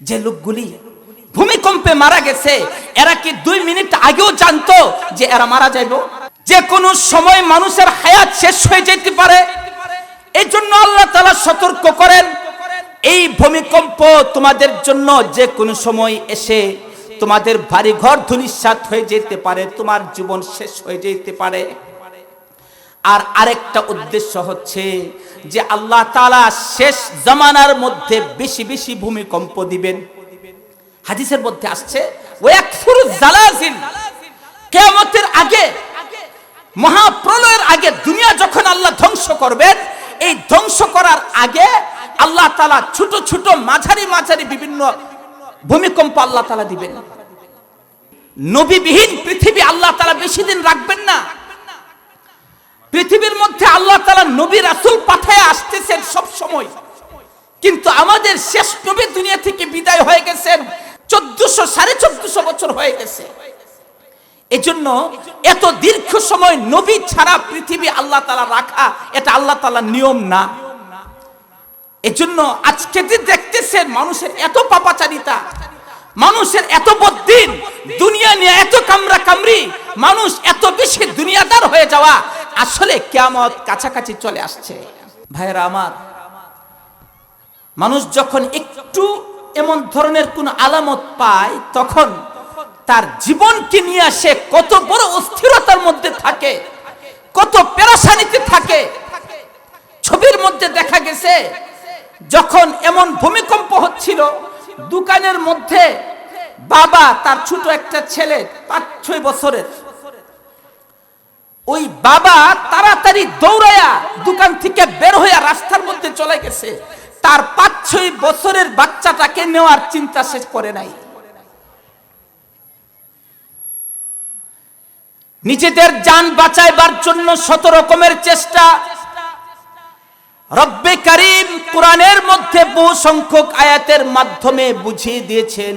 যে লোকগুলি ভূমিকম্পে মারা গেছে, এরা কি দুই মিনিট আগেও জানতো যে এরা মারা যাইব? যে কোনো সময় মানুষের হায়াত শেষ হয়ে যেতে পারে। এই জন্য আল্লাহ তালা সতর্ক করেন, এই ভূমিকম্প তোমাদের জন্য যে কোনো সময় এসে তোমাদের বাড়ি ঘর ধুলিসাত হয়ে যেতে পারে, তোমার জীবন শেষ হয়ে যেতে পারে। আর আরেকটা উদ্দেশ্য হচ্ছে যে আল্লাহ তালা শেষ জামানার মধ্যে বেশি বেশি ভূমিকম্প দিবেন। হাদিসের মধ্যে আসছে, ওয়াকফুরু আগে, মহাপ্রলয়ের আগে দুনিয়া যখন আল্লাহ ধ্বংস করবেন, এই ধ্বংস করার আগে আল্লাহ তালা ছোট ছোট মাঝারি মাঝারি বিভিন্ন ভূমিকম্প আল্লাহ তালা দিবেন। নবীবিহীন পৃথিবী আল্লাহ তালা বেশি দিন রাখবেন না পৃথিবীর মধ্যে আল্লাহ তালা নবী রাসুল পাঠায় আসতেছেন সব সময়। কিন্তু আমাদের শেষ নবী দুনিয়া থেকে বিদায় হয়ে গেছেন, চোদ্দশো সাড়ে চোদ্দশো বছর হয়ে গেছে। এজন্য এত দীর্ঘ সময় নবী ছাড়া পৃথিবী আল্লাহ তালা রাখা, এটা আল্লাহ তালার নিয়ম না। এজন্য আজকে যে দেখতেছেন মানুষের এত পাপাচারিতা, মানুষের এত বদিন দুনিয়া নিয়ে এত কামরা কামরি মানুষ এত বেশি দুনিয়াদার হয়ে যাওয়া আসলে কেমত কাছাকাছি চলে আসছে। ভাইরা আমার, মানুষ যখন একটু এমন ধরনের কোন আলামত পায়, তখন তার জীবনকে নিয়ে আসে কত বড় অস্থিরতার মধ্যে থাকে, কত পেরাশানিতে থাকে। ছবির মধ্যে দেখা গেছে, যখন এমন ভূমিকম্প হচ্ছিল, দোকানের মধ্যে বাবা তার ছোট একটা ছেলে পাঁচ ছয় বছরের ওই বাবা তাড়াতাড়ি দৌড়ায়া দোকান থেকে বের হইয়া রাস্তার মধ্যে চলে গেছে। তার পাঁচ ছয় বছরের বাচ্চাটাকে নেওয়ার চিন্তা শেষ করে নাই। নিজেদের যান বাঁচাইবার জন্য শত রকমের চেষ্টা। রব্বে করিম কোরআনের মধ্যে বহু সংখ্যক আয়াতের মাধ্যমে বুঝিয়ে দিয়েছেন।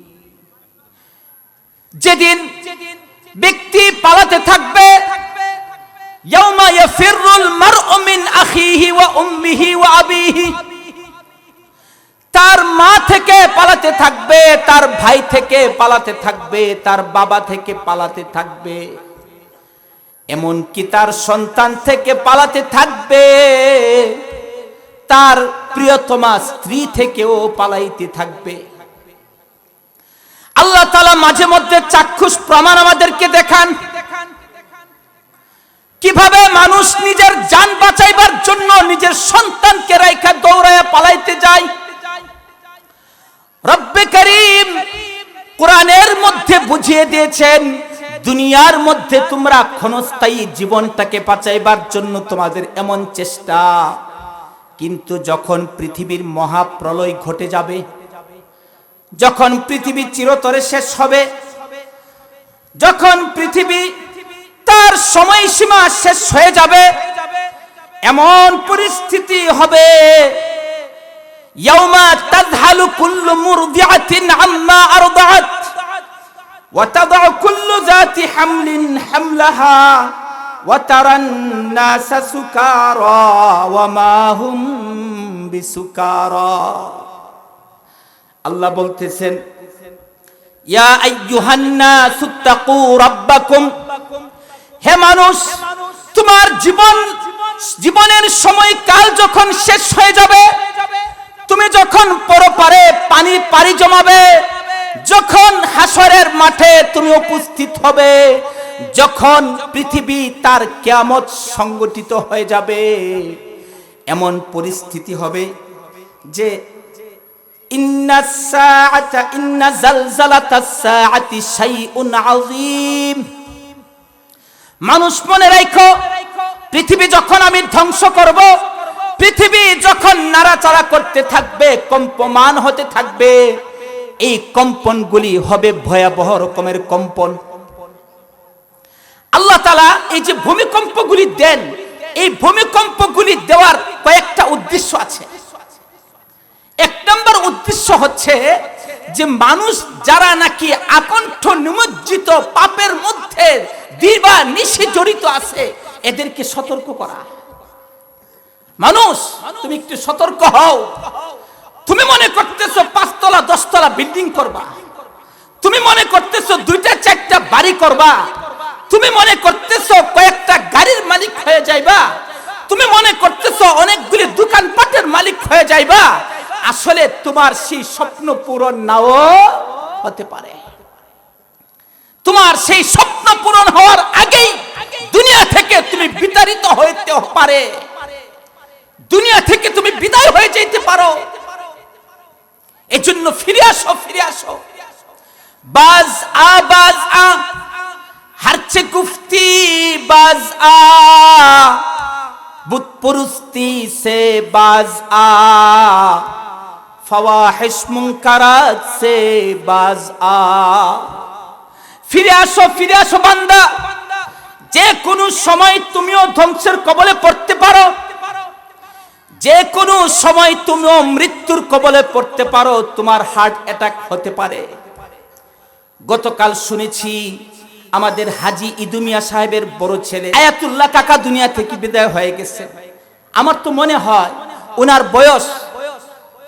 যেদিন ব্যক্তি পালাতে থাকবে তার মা থেকে পালাতে থাকবে, তার ভাই থেকে পালাতে থাকবে, তার বাবা থেকে পালাতে থাকবে। এমনকি তার সন্তান থেকে পালাতে থাকবে, তার প্রিয়তমা স্ত্রী থেকেও পালাইতে থাকবে। আল্লাহ তালা মাঝে মধ্যে চাক্ষুষ প্রমাণ আমাদেরকে দেখান। কীভাবে মানুষ নিজের যান বাঁচাইবার জন্য নিজের সন্তানকে রেখা দৌড়ায় পালাইতে যায়। করিম কোরআনের মধ্যে বুঝিয়ে দিয়েছেন, দুনিয়ার মধ্যে তোমরা ক্ষণস্থায়ী জীবনটাকে বাঁচাইবার জন্য তোমাদের এমন চেষ্টা। কিন্তু যখন পৃথিবীর মহাপ্রলয় ঘটে যাবে যখন পৃথিবী চিরতরে শেষ হবে, যখন পৃথিবী তার সময়সীমা শেষ হয়ে যাবে, এমন পরিস্থিতি হবে। ইয়াউমা তাযহালু কুল্লু মুরদিআতিন আম্মা আরদাআত, ওয়া কুল্লু যাতি হামলিন হামলাহা, ওয়া তারান নাসা সুকারা আল্লাহ বলতেছেন, ইয়া আইয়ুহান্নাস তাকু রাব্বাকুম। হে মানুষ, তোমার জীবন, জীবনের সময় কাল যখন শেষ হয়ে যাবে, তুমি যখন পরপারে পানি পাড়ি জমাবে, যখন হাসরের মাঠে তুমি উপস্থিত হবে, যখন পৃথিবী তার কেয়ামত সংগঠিত হয়ে যাবে, এমন পরিস্থিতি হবে যে মানুষ মনে রাখো পৃথিবী যখন আমি ধ্বংস করব, পৃথিবী যখন নাড়াচাড়া করতে থাকবে, কম্পমান হতে থাকবে, এই কম্পনগুলি হবে ভয়াবহ রকমের কম্পন। আল্লাহ তালা এই যে ভূমিকম্পগুলি দেন, এই ভূমিকম্পগুলি দেওয়ার কয়েকটা উদ্দেশ্য আছে। এক নম্বর উদ্দেশ্য হচ্ছে যে মানুষ যারা নাকি আকণ্ঠ নিমজ্জিত পাপের মধ্যে দিবা নিশে জড়িত আছে, এদেরকে সতর্ক করা। মানুষ, তুমি একটু সতর্ক হও। তুমি মনে করতেছো পাঁচতলা, দশতলা বিল্ডিং করবা। তুমি মনে করতেছো দুইটা, চারটা বাড়ি করবা। তুমি মনে করতেছো কয়েকটা গাড়ির মালিক হয়ে যাইবা। তুমি মনে করতেছো অনেকগুলি দোকানপাটের মালিক হয়ে যাইবা। আসলে তোমার সেই স্বপ্ন পূরণ নাও হতে পারে। তোমার সেই স্বপ্ন পূরণ হওয়ার আগেই দুনিয়া থেকে তুমি বিতাড়িত হইতে পারে। দুনিয়া থেকে তুমি বিদায় হয়ে যেতে পারো। এই জন্য ফিরে আসো ফিরে আসো। বাজ আ বাজ আ, হারছে গুফতি বাজ আ বুত পুরুস্তি সে বাজ আ। ফওয়াহিশ মুনকারাত সে বাজ আ ফিরে আসো ফিরে আসো বান্দা। যে কোনো সময় তুমিও ধ্বংসের কবলে পড়তে পারো। যে কোনো সময় তুমিও মৃত্যুর কবলে পড়তে পারো। তোমার হার্ট অ্যাটাক হতে পারে। গতকাল শুনেছি আমাদের হাজি ইদুমিয়া সাহেবের বড় ছেলে আয়াতুল্লাহ কাকা দুনিয়া থেকে বিদায় হয়ে গেছে। আমার তো মনে হয় ওনার বয়স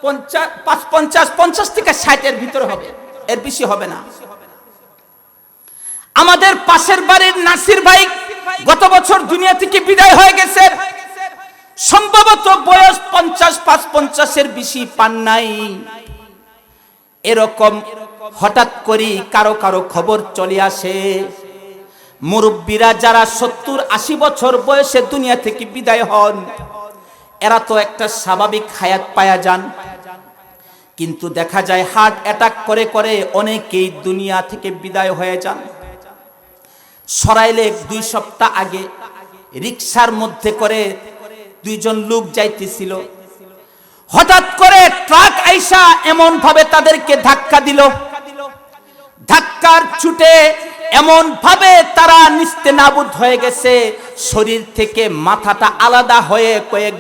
পঞ্চাশ পাঁচ পঞ্চাশ পঞ্চাশ থেকে ষাটের ভিতরে হবে। এর বেশি হবে না। আমাদের পাশের বাড়ির নাসির ভাই গত বছর দুনিয়া থেকে বিদায় হয়ে গেছে। সম্ভবত বয়স পঞ্চাশ, পাঁচ পঞ্চাশের বেশি পান নাই। এরকম হঠাৎ করে কারও কারও খবর চলে আসে। মুরব্বীরা যারা সত্তর, আশি বছর বয়সে দুনিয়া থেকে বিদায় হন, এরা তো একটা স্বাভাবিক হায়াত পায়া যান। কিন্তু দেখা যায় হার্ট অ্যাটাক করে করে অনেকেই দুনিয়া থেকে বিদায় হয়ে যান। সরাইলে দুই সপ্তাহ আগে রিক্সার মধ্যে করে দুইজন লোক যাইতেছিল। হঠাৎ করে ট্রাক আইসা এমন ভাবে তাদেরকে ধাক্কা দিল। ধাক্কার ছুটে এমন ভাবে তারা নিস্তে নাবুদ হয়ে গেছে। শরীর থেকে মাথাটা আলাদা হয়ে কয়েক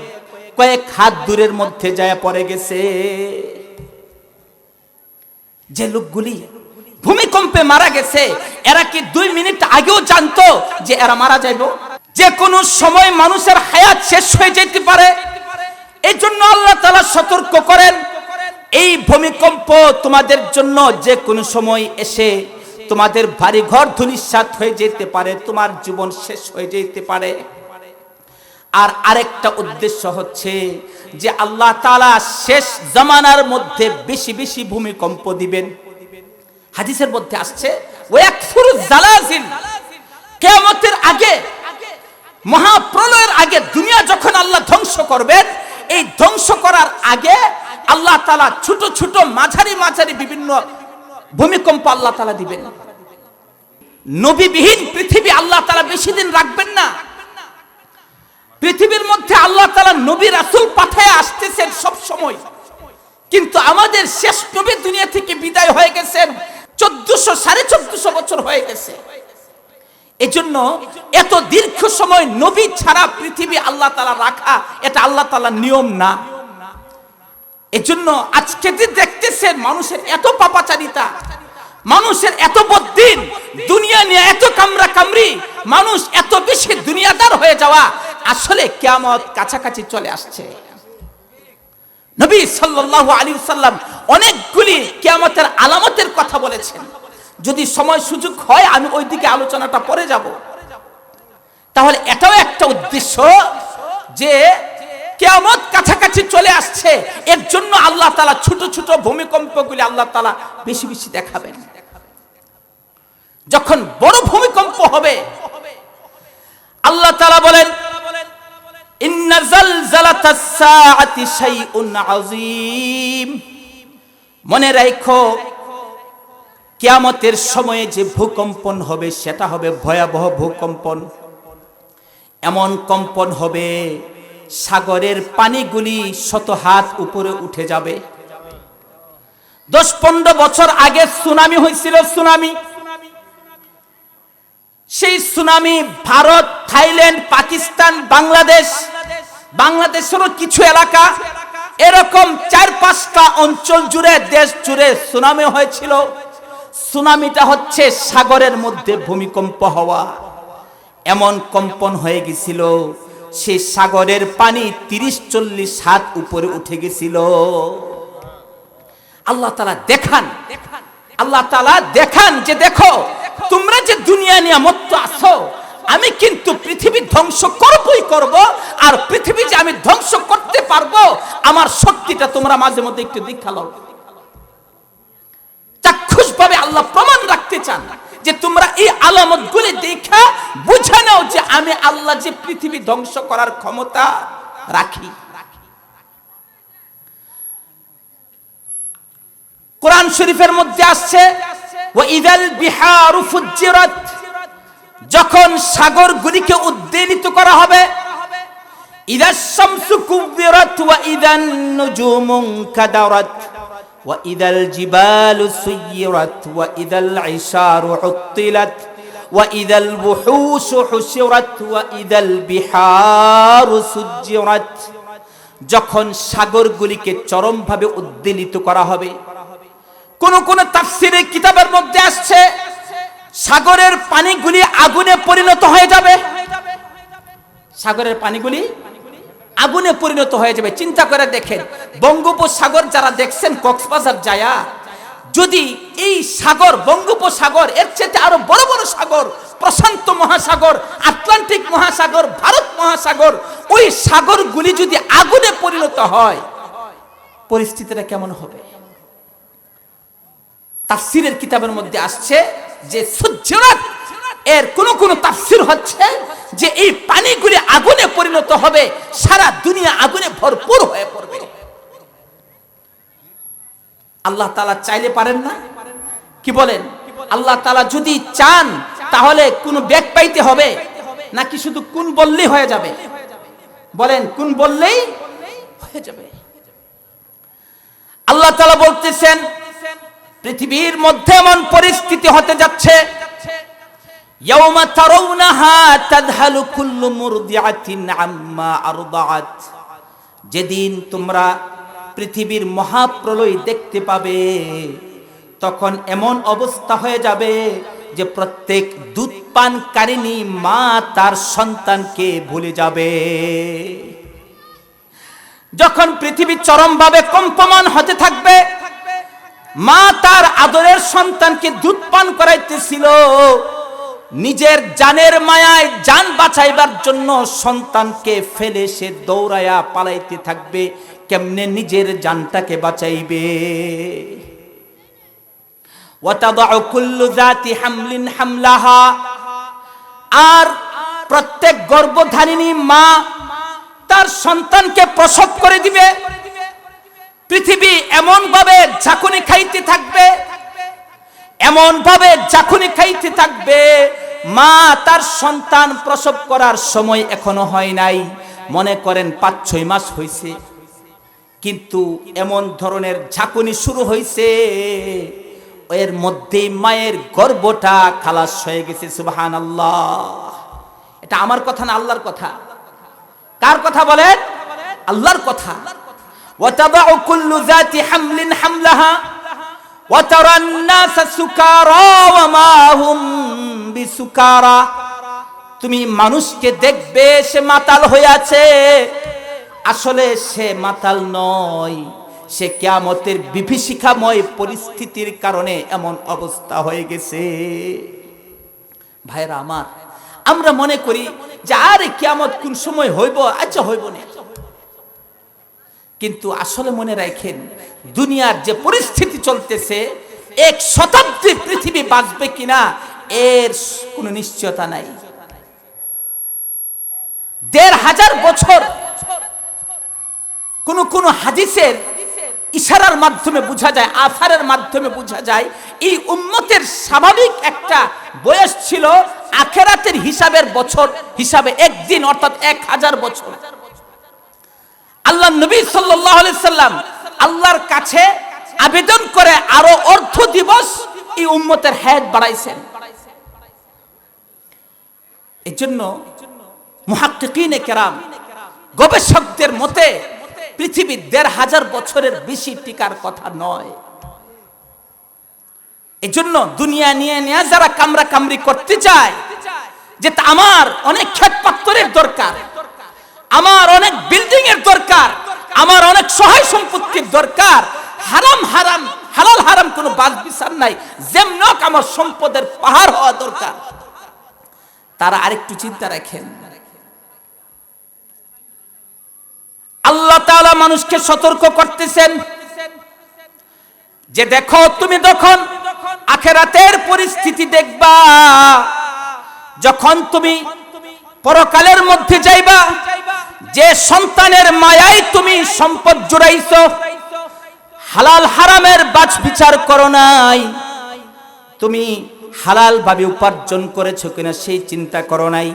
কয়েক হাত দূরের মধ্যে যায় পড়ে গেছে। যে লোকগুলি ভূমিকম্পে মারা গেছে, এরা কি দুই মিনিট আগেও জানতো যে এরা মারা যাইব? যে কোনো সময় মানুষের হায়াত শেষ হয়ে যেতে পারে। এই জন্য আল্লাহ তালা সতর্ক করেন, এই ভূমিকম্প তোমাদের জন্য যে কোনো সময় এসে তোমাদের বাড়ি ঘর ধুলিসাত হয়ে যেতে পারে, তোমার জীবন শেষ হয়ে যেতে পারে। আর আরেকটা উদ্দেশ্য হচ্ছে যে আল্লাহ তালা শেষ জামানার মধ্যে বেশি বেশি ভূমিকম্প দিবেন। হাদিসের মধ্যে আসছে কিয়ামতের আগে, মহাপ্রলয়ের আগে দুনিয়া যখন আল্লাহ ধ্বংস করবেন, এই ধ্বংস করার আগে আল্লাহ তালা ছোট ছোট মাঝারি মাঝারি বিভিন্ন ভূমিকম্প আল্লাহ তালা দিবেন। নবীবিহীন পৃথিবী আল্লাহ তালা বেশি দিন রাখবেন না। পৃথিবীর মধ্যে আল্লাহ তালা নবী রাসুল পাঠায় আসতেছেন সব সময়। কিন্তু আমাদের শেষ নবী দুনিয়া থেকে বিদায় হয়ে গেছেন, চোদ্দশো, সাড়ে চোদ্দশো বছর হয়ে গেছে। এজন্য এত দীর্ঘ সময় নবী ছাড়া পৃথিবী আল্লাহ তালা রাখা, এটা আল্লাহ তালার নিয়ম না। এজন্য আজকে যে দেখতেছেন মানুষের এত পাপাচারিতা, মানুষের এত বদিন দুনিয়া নিয়ে এত কামরা কামরি মানুষ এত বেশি দুনিয়াদার হয়ে যাওয়া আসলে কেয়ামত কাছাকাছি চলে আসছে। নবী সাল্লাল্লাহু আলাইহি সাল্লাম অনেকগুলি কিয়ামতের আলামতের কথা বলেছেন। যদি সময় সুযোগ হয়, আমি ওই দিকে আলোচনাটা পরে যাব। তাহলে এটাও একটা উদ্দেশ্য যে কেয়ামত কাছাকাছি চলে আসছে। এর জন্য আল্লাহ তালা ছোট ছোট ভূমিকম্পগুলি আল্লাহ তালা বেশি বেশি দেখাবেন। যখন বড় ভূমিকম্প হবে, আল্লাহ তালা বলেন মনে রাখো কিয়ামতের সময়ে যে ভূকম্পন হবে, সেটা হবে ভয়াবহ ভূকম্পন। এমন কম্পন হবে, সাগরের পানিগুলি শত হাত উপরে উঠে যাবে। দশ পনেরো বছর আগে সুনামি হয়েছিল, সুনামি। সেই সুনামি ভারত, থাইল্যান্ড, পাকিস্তান, বাংলাদেশ, বাংলাদেশেরও কিছু এলাকা, এরকম চার পাঁচটা অঞ্চল জুড়ে, দেশ জুড়ে সুনামি হয়েছিল। সুনামিটা হচ্ছে সাগরের মধ্যে ভূমিকম্প হওয়া। এমন কম্পন হয়ে গেছিল সে সাগরের পানি তিরিশ, চল্লিশ হাত উপরে উঠে গেছিল। আল্লাহ তালা দেখান। আল্লাহ তালা দেখান যে দেখো দুনিয়া নিয়ে মত্ত আছো? আমি কিন্তু পৃথিবী ধ্বংস করবই করব, আর পৃথিবী যে আমি ধ্বংস করতে পারব, আমার শক্তিটা তোমরা মাঝে মধ্যে একটু দীক্ষা লও। চাক্ষুষ ভাবে আল্লাহ প্রমাণ রাখতে চান যে তোমরা এই দেখা বুঝে নাও যে আমি আল্লাহ যে পৃথিবী ধ্বংস করার ক্ষমতা রাখি। কোরআন শরীফের মধ্যে আসছে ওয়াইদাল বিহারু ফুজ্জিরাত যখন সাগরগুলিকে উদ্বেলিত করা হবে ওয়া ইদান নুজুমু কাদারাত ওয়া ইদাল জিবালু ওয়া বিহারু যখন সাগরগুলিকে চরমভাবে উদ্বেলিত করা হবে কোন কোন তাফসিরের কিতাবের মধ্যে আসছে, সাগরের পানিগুলি আগুনে পরিণত হয়ে যাবে। সাগরের পানিগুলি আগুনে পরিণত হয়ে যাবে। চিন্তা করে দেখেন, বঙ্গোপসাগর যারা দেখছেন, কক্সবাজার যায়া, যদি এই সাগর, বঙ্গোপসাগর, এর চেয়ে আরও বড় বড় সাগর, প্রশান্ত মহাসাগর, আটলান্টিক মহাসাগর, ভারত মহাসাগর, ওই সাগরগুলি যদি আগুনে পরিণত হয়, পরিস্থিতিটা কেমন হবে? তাফসিরের কিতাবের মধ্যে আসছে যে সূর্যরাত এর কোন কোন তাফসির হচ্ছে যে এই পানিগুলি আগুনে পরিণত হবে, সারা দুনিয়া আগুনে ভরপুর হয়ে পড়বে। আল্লাহ তালা চাইলে পারেন না? কি বলেন? আল্লাহ তালা যদি চান, তাহলে কোন ব্যাগ পাইতে হবে? নাকি শুধু কোন বললেই হয়ে যাবে? বলেন, কোন বললেই হয়ে যাবে। আল্লাহ তালা বলতেছেন পৃথিবীর মধ্যে এমন পরিস্থিতি হতে যাচ্ছে তাদহালু যেদিন তোমরা পৃথিবীর মহাপ্রলয় দেখতে পাবে, তখন এমন অবস্থা হয়ে যাবে যে প্রত্যেক দুধ পানকারিণী মা তার সন্তানকে ভুলে যাবে। যখন পৃথিবী চরমভাবে কম্পমান হতে থাকবে মা তার আদরের সন্তানকে দুধ পান করাইতেছিল। নিজের জানের মায়ায় জান বাঁচাইবার জন্য সন্তানকে ফেলে সে দৌড়ায়া পালাইতে থাকবে। কেমনে নিজের জানটাকে বাঁচাইবে? আর প্রত্যেক গর্ভধারিণী মা তার সন্তানকে প্রসব করে দিবে। পৃথিবী এমন ভাবে ঝাঁকুনি খাইতে থাকবে এমন ভাবে ঝাঁকুনি খাইতে থাকবে, মা তার সন্তান প্রসব করার সময় এখনও হয় নাই। মনে করেন পাঁচ, ছয় মাস হয়েছে কিন্তু এমন ধরনের ঝাঁকুনি শুরু হয়েছে এর মধ্যে মায়ের গর্ভটা খালাস হয়ে গেছে সুবাহান আল্লাহ এটা আমার কথা না, আল্লাহর কথা? কার কথা বলেন? আল্লাহর কথা। وتضع كل ذات حمل حملها وترى الناس سكارى وما هم بسكارى তুমি মানুষকে দেখবে সে মাতাল হয়ে আছে আসলে সে মাতাল নয় সে কেয়ামতের বিভীষিকাময় পরিস্থিতির কারণে এমন অবস্থা হয়ে গেছে ভাইরা আমার আমরা মনে করি যে আরে কেয়ামত কোন সময় হইব আচ্ছা হইব না কিন্তু আসলে মনে রাখেন, দুনিয়ার যে পরিস্থিতি চলতেছে, এক শতাব্দী পৃথিবী বাঁচবে কিনা, এর কোনো নিশ্চয়তা নাই। দেড় হাজার বছর কোন কোন হাদিসের ইশারার মাধ্যমে বোঝা যায়, আসারের মাধ্যমে বোঝা যায়, এই উম্মতের স্বাভাবিক একটা বয়স ছিল আখেরাতের হিসাবের বছর, হিসাবে একদিন অর্থাৎ এক হাজার বছর। আল্লাহ নবী সাল্লাম আল্লাহর কাছে আবেদন করে আরও অর্ধ দিবস এই উম্মতের হায়াত বাড়াইছেন। এই জন্য কেরাম গবেষকদের মতে পৃথিবীর দেড় হাজার বছরের বেশি টিকার কথা নয়। এজন্য দুনিয়া নিয়ে নিয়ে যারা কামরা কামরি করতে চায় যে আমার অনেক ক্ষেত দরকার আমার অনেক বিল্ডিং এর দরকার, আমার অনেক সহায় সম্পত্তির দরকার। হারাম হারাম, হালাল, হারাম কোনো বাজ বিচার নাই। যেমনক আমার সম্পদের পাহাড় হওয়া দরকার। তারা আরেকটু চিন্তা রাখেন। আল্লাহ তাআলা মানুষকে সতর্ক করতেছেন যে দেখো, তুমি তখন আখেরাতের পরিস্থিতি দেখবা, যখন তুমি পরকালের মধ্যে যাইবা যে সন্তানের মায়াই তুমি সম্পদ জুড়াইছো, হালাল হারামের বাছ বিচার করো নাই। তুমি হালাল ভাবে উপার্জন করেছ কিনা সেই চিন্তা করো নাই।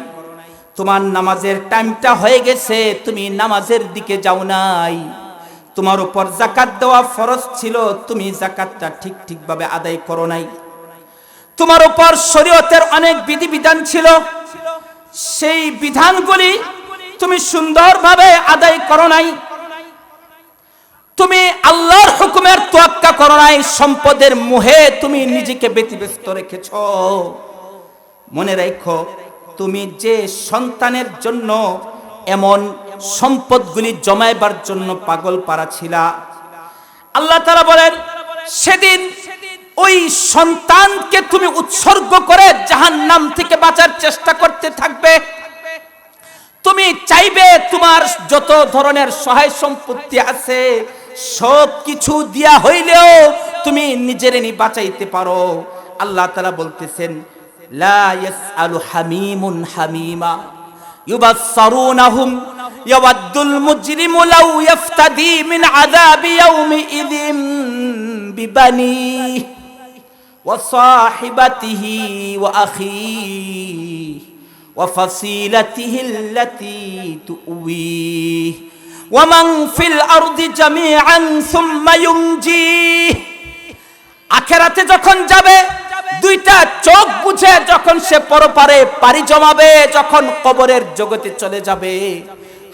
তোমার নামাজের টাইমটা হয়ে গেছে, তুমি নামাজের দিকে যাও নাই। তোমার উপর জাকাত দেওয়া ফরজ ছিল, তুমি জাকাতটা ঠিক ঠিকভাবে আদায় করো নাই। তোমার উপর শরীয়তের অনেক বিধিবিধান ছিল। সেই বিধানগুলি তুমি সুন্দরভাবে আদায় করো নাই। তুমি আল্লাহর হুকুমের তোয়াক্কা করো নাই, সম্পদের মোহে তুমি নিজেকে ব্যতিব্যস্ত রেখেছ। মনে রাখো, তুমি যে সন্তানের জন্য এমন সম্পদগুলি জমাইবার জন্য পাগল পারা ছিলা, আল্লাহ তারা বলেন, সেদিন ওই সন্তানকে তুমি উৎসর্গ করে জাহান নাম থেকে বাঁচার চেষ্টা করতে থাকবে। তুমি চাইবে তোমার যত ধরনের সহায় সম্পত্তি আছে, সব কিছু দিয়া হইলেও তুমি নিজের নি বাঁচাইতে পারো। আল্লাহ তালা বলতেছেন, লা ইয়াসআলু হামিমুন হামিমা ওয়া وفصيلته التي تؤويه ومن في الأرض جميعا ثم ينجيه আখেরাতে যখন যাবে দুইটা চোখ বুঝে যখন সে পরপারে পাড়ি জমাবে যখন কবরের জগতে চলে যাবে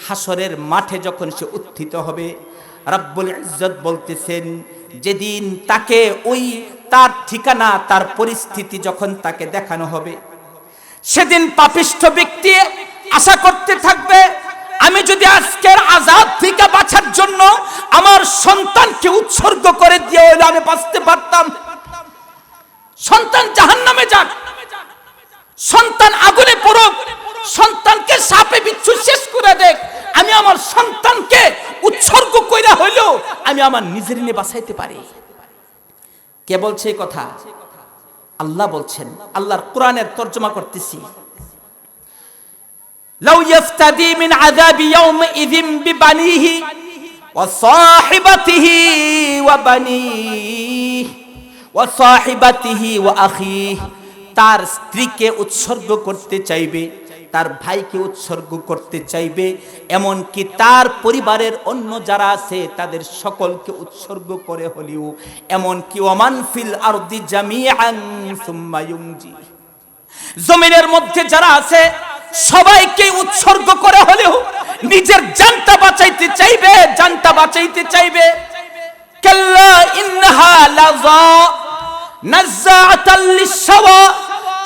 হাসরের মাঠে যখন সে উত্থিত হবে রাব্বুল ইজ্জত বলতেছেন যেদিন তাকে ওই তার ঠিকানা তার পরিস্থিতি যখন তাকে দেখানো হবে সেদিন পাপিষ্ঠ ব্যক্তি আশা করতে থাকবে, আমি যদি আজকের আজাদ থেকে বাঁচার জন্য আমার সন্তানকে উৎসর্গ করে দিয়ে হইলে, আমি বাঁচতে পারতাম। সন্তান জাহান নামে যাক। সন্তান আগুনে পড়ুক। সন্তানকে সাপে বিচ্ছু শেষ করে দেখ। আমি আমার সন্তানকে উৎসর্গ কইরা হইলেও আমি আমার নিজের নিয়ে বাঁচাইতে পারি। কে বলছে কথা? আল্লাহ বলছেন আল্লাহর কোরআনের তর্জমা করতেছি। লাউ ইয়াফতাদি মিন তার স্ত্রীকে উৎসর্গ করতে চাইবে। তার ভাইকে উৎসর্গ করতে চাইবে, এমনকি তার পরিবারের অন্য যারা আছে, তাদের সকলকে উৎসর্গ করে হলেও, এমনকি ওমান ফিল আরদি জমিনের মধ্যে যারা আছে, সবাইকে উৎসর্গ করে হলেও, নিজের জানটা বাঁচাইতে চাইবে, জানটা বাঁচাইতে চাইবে। কাল্লা ইন্নাহা লাযা নাযাআতাল লিশাওয়া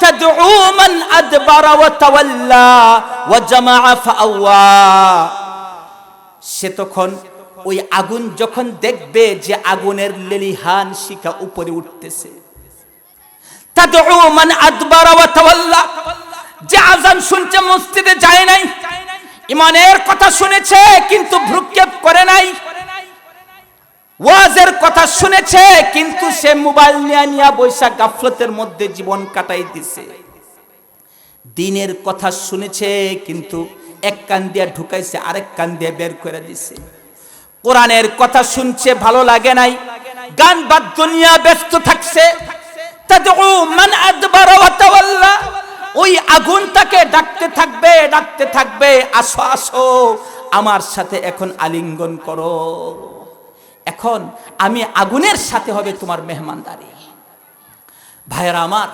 تدعو من أدبر وتولى وجمع فأوى সে তখন ওই আগুন যখন দেখবে যে আগুনের লেলিহান শিখা উপরে উঠতেছে তাদউ মান আদবারা ওয়া তাওয়াল্লা যে আজান শুনছে মসজিদে যায় নাই ইমানের কথা শুনেছে কিন্তু ভ্রুক্ষেপ করে নাই ওয়াজের কথা শুনেছে, কিন্তু সে মোবাইল নিয়ে নিয়ে বৈশাখ গাফলতের মধ্যে জীবন কাটাই দিছে। দিনের কথা শুনেছে, কিন্তু এক কান দিয়া ঢুকাইছে, আরেক কান দিয়ে বের করে দিছে। কোরআনের কথা শুনছে, ভালো লাগে নাই। গান বাদ দুনিয়া ব্যস্ত থাকছে। ওই আগুন তাকে ডাকতে থাকবে ডাকতে থাকবে, আসো আসো, আমার সাথে এখন আলিঙ্গন করো। এখন আমি আগুনের সাথে হবে তোমার মেহমানদারি। ভাইয়েরা আমার,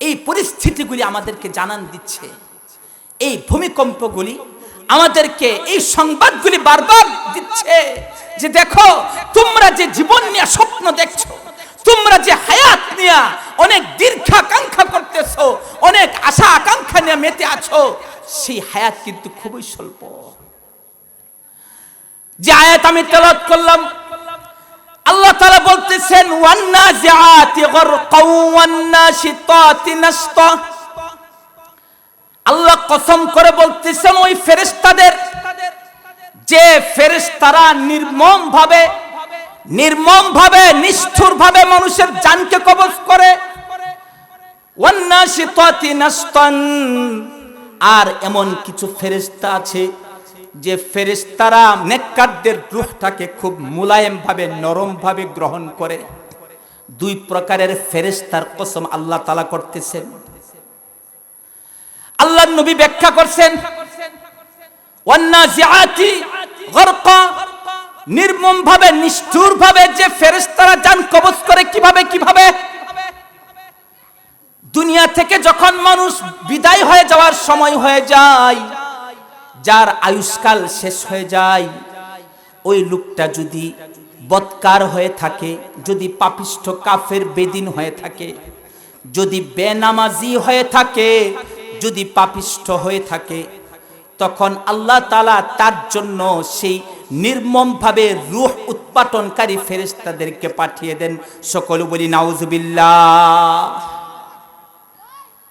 এই পরিস্থিতিগুলি আমাদেরকে জানান দিচ্ছে। এই ভূমিকম্পগুলি আমাদেরকে এই সংবাদগুলি বারবার দিচ্ছে যে দেখো, তোমরা যে জীবন নিয়ে স্বপ্ন দেখছ, তোমরা যে হায়াত নিয়ে অনেক দীর্ঘাকাঙ্ক্ষা করতেছো, অনেক আশা আকাঙ্ক্ষা নিয়ে মেতে আছো, সেই হায়াত কিন্তু খুবই স্বল্প। যে আয়াত আমি তেলাওয়াত করলাম, আল্লাহ তাআলা বলতেছেন আল্লাহ কসম করে বলতেছেন, ওই ফেরেশতাদের, যে ফেরেশতারা নির্মম ভাবে নির্মম ভাবে নিষ্ঠুর ভাবে মানুষের জানকে কবজ করে আর এমন কিছু ফেরেশতা আছে যে ফেরেশতারা নেককারদের রূহটাকে খুব মুলায়েম ভাবে নরম ভাবে গ্রহণ করে, দুই প্রকারের ফেরেশতার কসম আল্লাহ তাআলা করতেছেন। আল্লাহ নবী ব্যাখ্যা করছেন নির্মম ভাবে নিষ্ঠুর ভাবে যে ফেরেশতারা জান কবজ করে কীভাবে কীভাবে? দুনিয়া থেকে যখন মানুষ বিদায় হয়ে যাওয়ার সময় হয়ে যায় যার আয়ুষ্কাল শেষ হয়ে যায়, ওই লোকটা যদি বৎকার হয়ে থাকে, যদি পাপিষ্ঠ কাফের বেদিন হয়ে থাকে, যদি বেনামাজি হয়ে থাকে, যদি পাপিষ্ঠ হয়ে থাকে, তখন আল্লাহ তালা তার জন্য সেই নির্মমভাবে রুহ উৎপাটনকারী ফেরেশতাদেরকে পাঠিয়ে দেন। সকল বলি, নাউজুবিল্লাহ।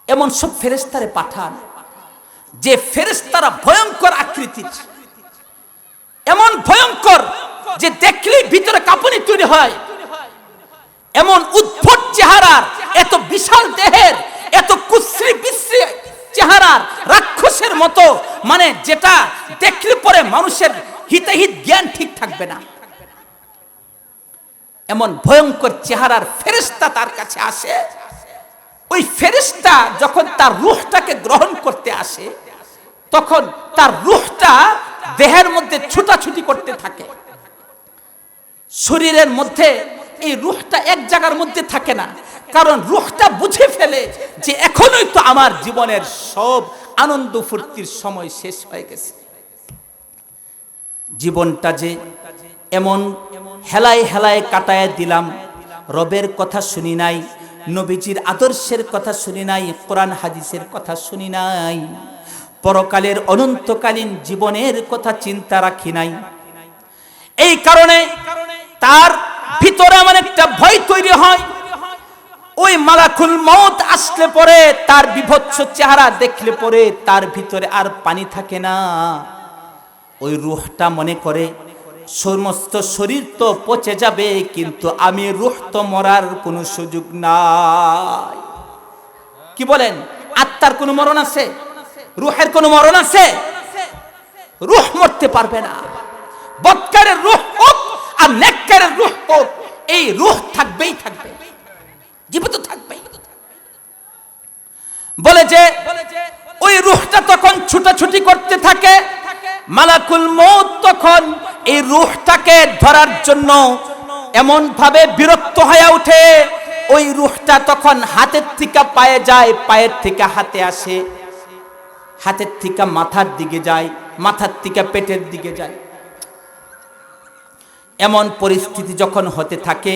এমন সব ফেরেস্তারে পাঠান যে ফেরেস্তারা ভয়ঙ্কর আকৃতির। এমন ভয়ঙ্কর যে দেখলেই ভিতরে কাঁপুনি তৈরি হয়। এমন উদ্ভট চেহারার, এত বিশাল দেহের, এত কুশ্রী বিশ্রী চেহারার রাক্ষসের মতো মানে যেটা দেখলে পরে মানুষের হিতাহিত জ্ঞান ঠিক থাকবে না। এমন ভয়ঙ্কর চেহারার ফেরেস্তা তার কাছে আসে ওই ফেরেস্তা যখন তার রুহটাকে গ্রহণ করতে আসে, তখন তার রুহটা দেহের মধ্যে ছুটাছুটি করতে থাকে। শরীরের মধ্যে এই রুহটা এক জায়গার মধ্যে থাকে না, কারণ রুহটা বুঝে ফেলে যে এখনোই তো আমার জীবনের সব আনন্দ ফুর্তির সময় শেষ হয়ে গেছে। জীবনটা যে এমন হেলায় হেলায় কাটায় দিলাম, রবের কথা শুনি নাই নবীজির আদর্শের কথা শুনি নাই, কোরআন হাদিসের কথা শুনি নাই, পরকালের অনন্তকালীন জীবনের কথা চিন্তা রাখি নাই। এই কারণে তার ভিতরে এমন একটা ভয় তৈরি হয়। ওই মালাকুল মত আসলে পরে তার বিভৎস চেহারা দেখলে পরে তার ভিতরে আর পানি থাকে না। ওই রুহটা মনে করে সমস্ত শরীর তো পচে যাবে, কিন্তু আমি রুহ তো মরার কোনো সুযোগ নাই। কি বলেন? আত্মার কোনো মরণ আছে? রুহের কোনো মরণ আছে? রুহ মরতে পারবে না। বৎকারের রুহ হোক আর নেককারের রুহ হোক, এই রুহ থাকবেই থাকবে। জীবিত থাকবেই বলে যে, ওই রুহটা তখন ছুটাছুটি করতে থাকে মালাকুল মৌত তখন এই রুহটাকে ধরার জন্য এমন ভাবে বিরক্ত হয়ে ওঠে। ওই রুহটা তখন হাতের থেকে পায়ে যায়, পায়ের থেকে হাতে আসে। হাতের থেকে মাথার দিকে যায়, মাথার থেকে পেটের দিকে যায়। এমন পরিস্থিতি যখন হতে থাকে,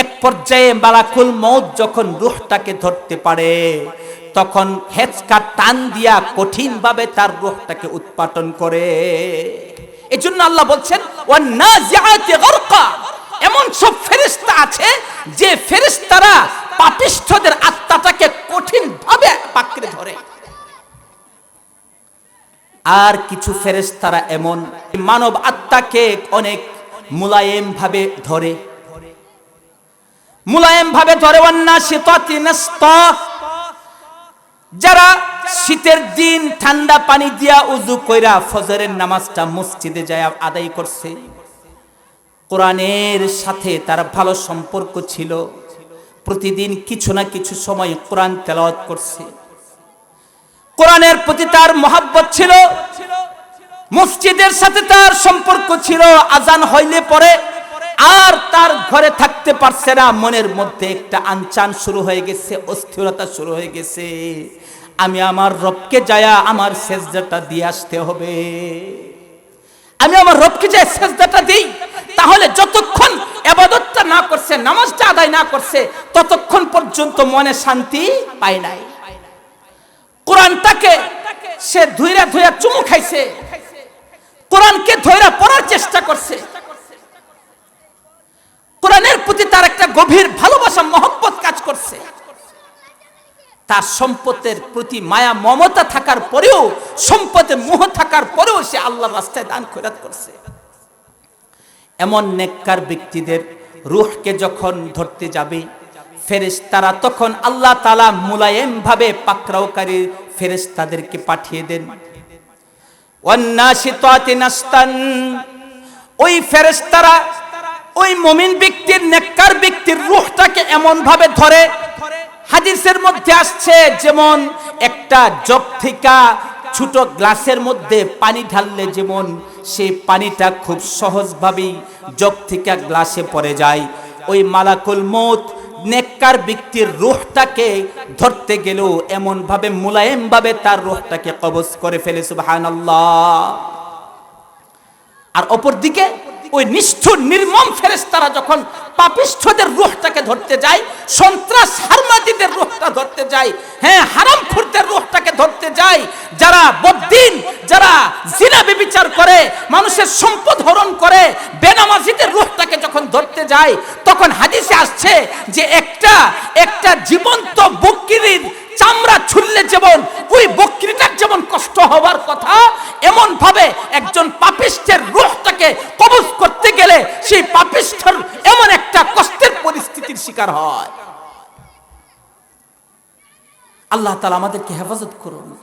এক পর্যায়ে মালাকুল মৌত যখন রুহটাকে ধরতে পারে তখন হেঁচকা টান দিয়া কঠিন ভাবে তার রুহটাকে উৎপাটন করে। এজন্য আল্লাহ বলছেন এমন সব ফেরেশতা আছে যে ফেরেশতারা পাপিষ্ঠদের আত্মাটাকে কঠিন ভাবে পাকড়ে ধরে। আর কিছু ফেরেশতারা এমন মানব আত্মাকে অনেক মুলায়েম ভাবে ধরে। মুলায়েম ভাবে ধরে অন্যা নাস্তা। যারা শীতের দিন ঠান্ডা পানি দিয়া উজু কইরা ফজরের নামাজটা মসজিদে যায় আদায় করছে। কোরআনের সাথে তার ভালো সম্পর্ক ছিল। প্রতিদিন কিছু না কিছু সময় কোরআন তেলাওয়াত করছে। কোরআনের প্রতি তার মহাব্বত ছিল। মসজিদের সাথে তার সম্পর্ক ছিল। আজান হইলে পরে আর তার ঘরে থাকতে পারছে না। মনের মধ্যে একটা আনচান শুরু হয়ে গেছে, অস্থিরতা শুরু হয়ে গেছে। আমি আমার রবকে যায়া আমার সেজদাটা দিয়ে আসতে হবে। আমি আমার রবকে যে সেজদাটা দিই। তাহলে যতক্ষণ এবাদতটা না করছে, নামাজটা আদায় না করছে, ততক্ষণ পর্যন্ত মনে শান্তি পায় নাই। কোরআনটাকে সে ধুইরা ধুইরা চুমু খাইছে। কোরআনকে ধৈরা পড়ার চেষ্টা করছে কোরআনের প্রতি তার একটা গভীর ভালোবাসা, মহব্বত কাজ করছে। তার সম্পদের প্রতি মায়া, মমতা থাকার পরেও, সম্পদে মোহ থাকার পরেও সে আল্লাহর রাস্তায় দান খৈরাত করছে। এমন নেককার ব্যক্তিদের রুহকে যখন ধরতে যাবে, ফেরেশতারা তখন আল্লাহ তালা মুলায়েম ভাবে পাকড়াওকারী ফেরেশতাদেরকে পাঠিয়ে দেন। ওয়ান্নাশিতাতি নাস্তান ওই ফেরেশতারা, ওই ব্যক্তির নেককার ব্যক্তির রূহটাকে এমন ভাবে ধরে, হাদিসের মধ্যে আসছে যেমন একটা জগ থেকে ছোট গ্লাসের মধ্যে পানি ঢাললে যেমন সেই পানিটা খুব সহজভাবেই জগ থেকে গ্লাসে পড়ে যায়। ওই মালাকুল মত নেককার ব্যক্তির রুহটাকে ধরতে গেলেও এমন ভাবে মুলায়েম ভাবে তার রুহটাকে কবজ করে ফেলে, সুবহানাল্লাহ। আর অপর দিকে ওই নিষ্ঠুর, নির্মম ফেরেশতারা যখন পাপিষ্ঠদের রুহটাকে ধরতে যায়, সন্ত্রাস হারমাদিদের রুহটা ধরতে যায় হ্যাঁ হারাম খুরদের রুহটাকে ধরতে যায়, যারা বদ্দিন, যারা জিনা বিবিচার করে, মানুষের সম্পদ হরণ করে, বেনামাজিদের রুহটাকে যখন ধরতে যায়, তখন হাদিসে আসছে যে একটা একটা জীবন্ত বকরির চামড়া ছুললে যেমন ওই বকরিটার যেমন কষ্ট হওয়ার কথা, এমন ভাবে একজন পাপিষ্ঠের রুহটাকে কবজ করতে গেলে সেই পাপিষ্ঠর এমন একটা কষ্টের পরিস্থিতির শিকার হয়। আল্লাহ তালা আমাদেরকে হেফাজত করুন।